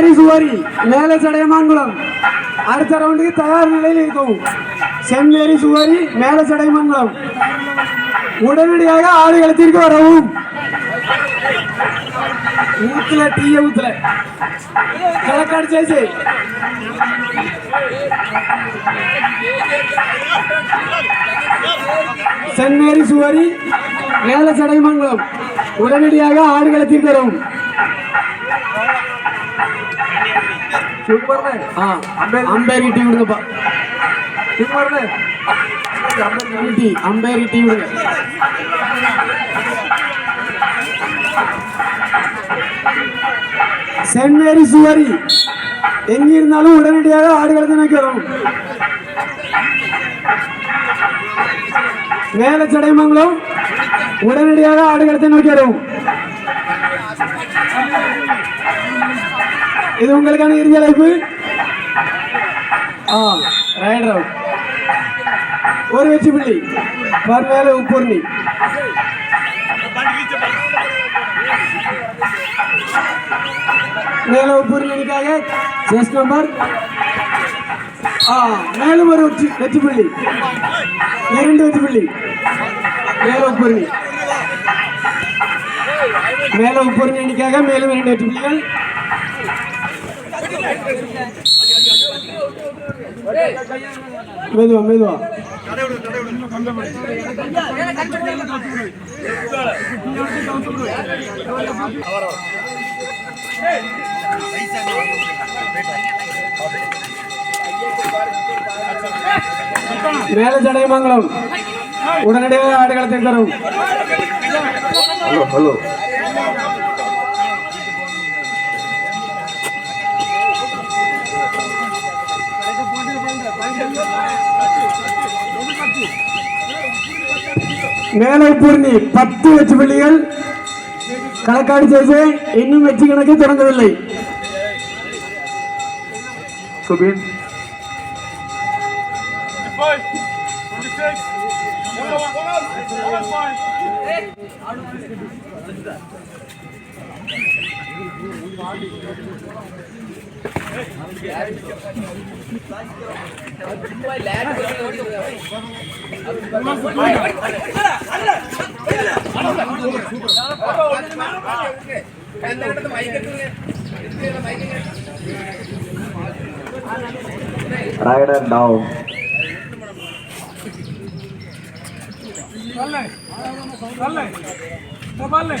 செம்மேரி சுவாரி மேலே சடையமாங்குளம் அடுத்த ரவுண்டுக்கு தயார் நிலையில் இருக்கும். செம்மேரி சுவாரி மேலே சடையமாங்குளம் உடனடியாக ஆடுகளத்திற்கு வரவும். ஊத்துல டீய ஊத்துல. கிழக்கடிச்சாச்சு செம்மேரி சுவாரி மேல சடையமங்கலம் உடனடியாக ஆடுகளத்திற்கு வரும். சூப்பர்ண்ணே ஆ அம்பேரி டீ விடுங்கப்பா சூப்பர்ண்ணே டீ அம்பேரி டீ விடுங்க சென்ட் மேரி சுவரி. எங்கிருந்தாலும் உடனடியாக ஆடுகளத்தை நோக்கி வரவும் மேல சடைமங்கலம் உடனடியாக ஆடுகளத்தை நோக்கி இது உங்களுக்கான இறுதி அழைப்பு. ஆ ரைட் ரவுண்ட் ஒரு வெற்றி புள்ளி. பர்மேல உப்பூர்ணி. மேல உப்பூர்ணிக்காக செஸ் நம்பர் ஆ மேலும் ஒரு வெற்றி வெற்றி புள்ளி. இரண்டு வெற்றி புள்ளி. மேல உப்பூர்ணி. மேல உப்பூர்ணிக்காக மேலும் இரண்டு வெற்றி புள்ளிகள். மெதுவா மெதுவா மேல ஜடையமங்கலம் உடனடியாக ஆடுகளத்தை தரும் ஹலோ ஹலோ மேலை பூர்ணி பத்து வெற்றி புள்ளிகள். கணக்காடு செய்து இன்னும் வெற்றி கணக்கு தொடங்கவில்லை. Subin. Right and down. Right. Right. Right.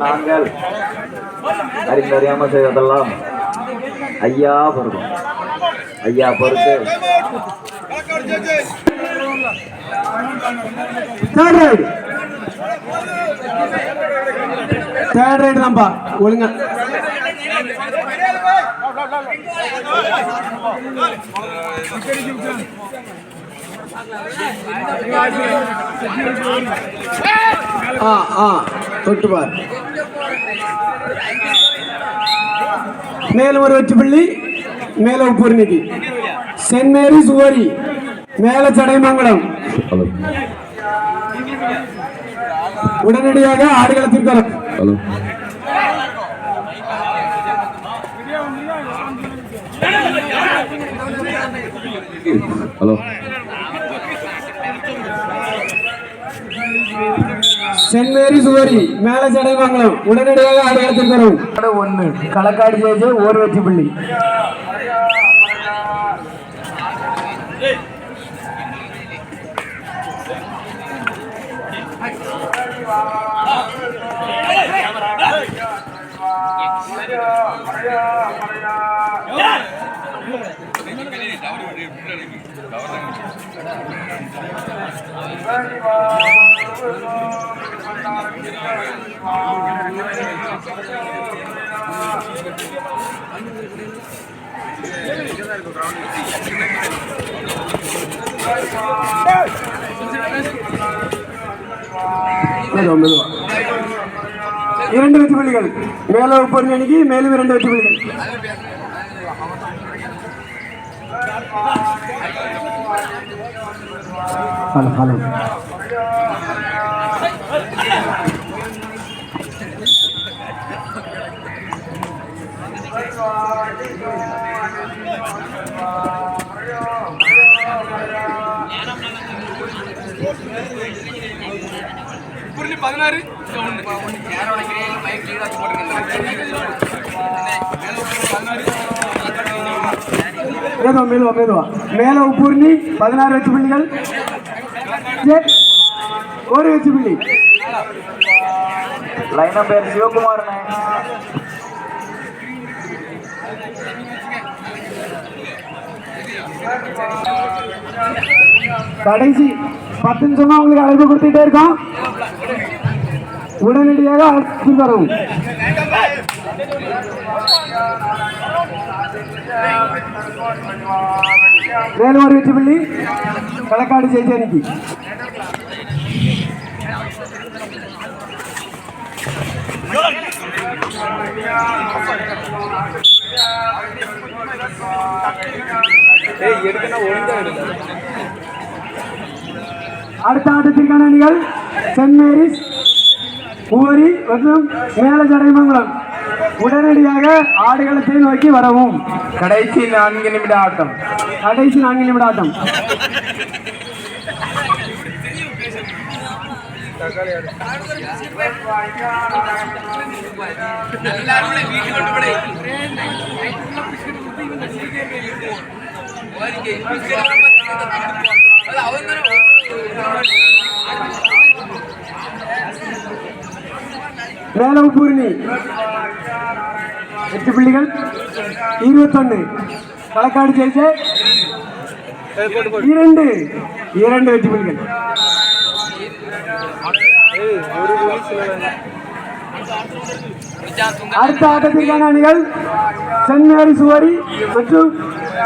நாங்கள் அறிந்தறியாம செய்வதெல்லாம் ஐயா பொறுக்கும் ஐயா பொறுத்து தேர்ட் ரைடு தேர்ட் ரைடு தான்ப்பா. ஒழுங்கா. ஆ ஆ தொட்டு பார் மேலும் ஒரு வெற்றி புள்ளி மேல உப்பூர்ணிக்கு சென்ட் மேரி சுவரி மேல சடைமங்கலம் ஹலோ உடனடியாக ஆடுகளத்திற்கு வரும் ஹலோ சென்ட் மேரி சுவரி மேல சடைமங்கலம் உடனடியாக அடையாளத்தில் தரும். ஒன்னு களக்காடி ஜேஜே ஓர் வெற்றி புள்ளி. Thank you. இரண்டு வெற்றி புள்ளிகள் மேல உப்பொருள் அணிக்கு மேலும் இரண்டு வெற்றி புள்ளிகள் ஹலோ ஹலோ. புள்ளி பதினாறு. மெதுவா மெதுவா மெதுவா மேல உப்பூர்ணி பதினாறு வெற்றி புள்ளிகள். ஒரு வெற்றி புள்ளி. லைனா பேர் சிவகுமாரனே. கடைசி பத்து நிமிஷமா உங்களுக்கு அழைப்பு கொடுத்துட்டே இருக்கோம் உடனடியாக அழைப்பு தரும் மேலும் ஒரு களக்காடு ஜெயிச்சேனிக்கு அடுத்த ஆட்டத்திற்கான அணிகள் சென்ட் மேரிஸ் பூவரி மற்றும் மேலஜடைமங்கலம் உடனடியாக ஆடுகளத்தை நோக்கி வரவும். கடைசி நான்கு நிமிட ஆட்டம். கடைசி நான்கு நிமிட ஆட்டம். மேலும் பூர்ணி. எட்டு புள்ளிகள் இருபத்தொன்னு களக்காடு ஜெயிச்ச இரண்டு இரண்டு வெற்றி புள்ளிகள் அடுத்த ஆட்டத்திற்கான அணிகள் சென்மேரி சுவரி மற்றும்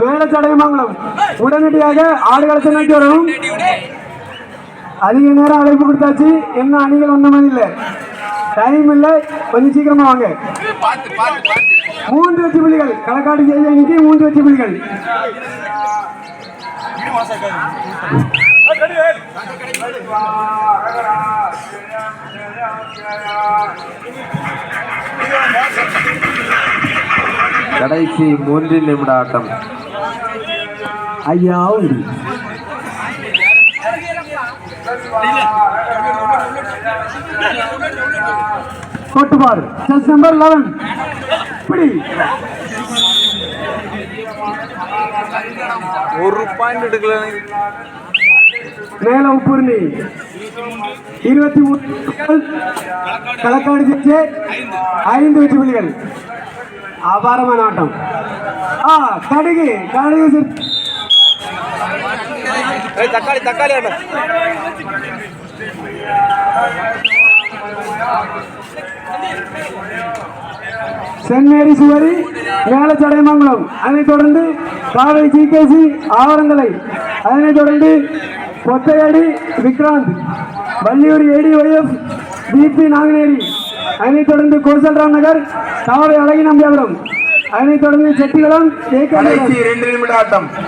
மேலச்சடையமங்கலம் உடனடியாக ஆடுகளத்தை நோக்கி வரவும் அதிக நேரம் அழைப்பு கொடுத்தாச்சு என்ன அணிகள் ஒன்றுமே இல்லை டைம் இல்லை கொஞ்சம் சீக்கிரமா வாங்க மூன்று வெற்றி புள்ளிகள். களக்காடு ஜெய அணிக்கு மூன்று வெற்றி புள்ளிகள். கடைசி மூன்று நிமிட ஆட்டம் ஐயா உண்டு கொட்டுபார் செஸ் நம்பர் லெவன் இப்படி ஒரு பாயிண்ட் எடுக்கல. மேல உப்புருணி இருபத்தி மூணு களக்காடு ஜெயிச்சு ஐந்து வெற்றி புள்ளிகள். அபாரமான ஆட்டம். ஆ கடுகு கடுகு தக்காளி தக்காளி ஆட்டம் சென்ட் மேரி சுவரி மேலச்சடையமங்கலம் அதனைத் தொடர்ந்து காவை ஜிகேசி ஆவரந்தலை அதனைத் தொடர்ந்து Kothaiyadi Vikranth. Valliyur AD YF PP Nanguneri. அதனைத் தொடர்ந்து கோசல்ராம் நகர் காவை அழகி நம்பியாபுரம். அதனைத் தொடர்ந்து செட்டிகுளம்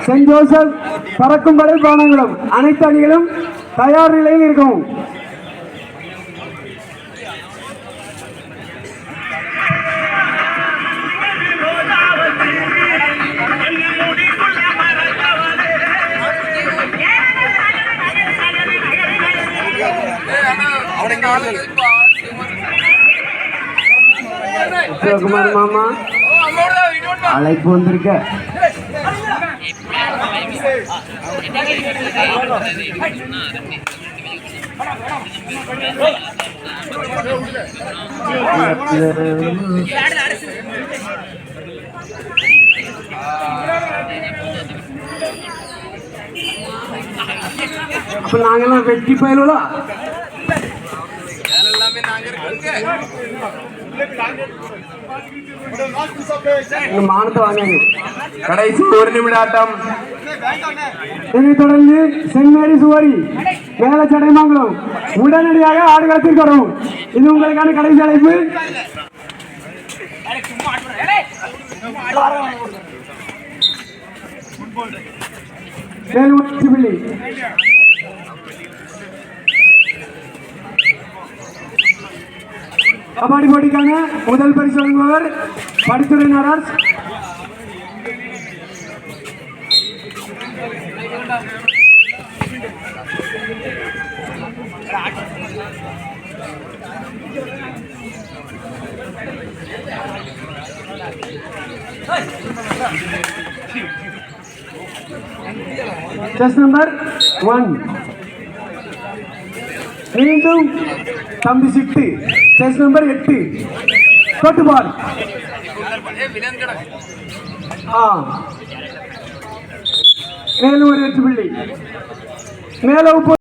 சென்ட் ஜோசப் பறக்கும் படை பானங்குளம் அனைத்து அணிகளும் தயார் நிலையில் இருக்கவும் சிவகுமார் மாமா. அழைப்பு வந்திருக்க. அப்ப நாங்கெல்லாம் வெட்டி போயிடலாம் மானத்தை வாங்க கடைசி ஒரு நிமிட ஆட்டம் தொடர்ந்து சென்ட் மேரி சுவரி வேலை சடைமங்கலம் உடனடியாக ஆடுகளத்திற்கு வரவும் இது உங்களுக்கான கடைசி அழைப்பு. வேலுமணி கபாடி போட்டிக்கான முதல் பரிசு வழங்குபவர் படித்துறை நரஸ் செஸ் நம்பர் ஒன். மீண்டும் தம்பி சிட்டு. செஸ் நம்பர் எட்டு தொட்டு பால் ஆ மேலும் ஒரு வெற்றி புள்ளி மேல உப்பு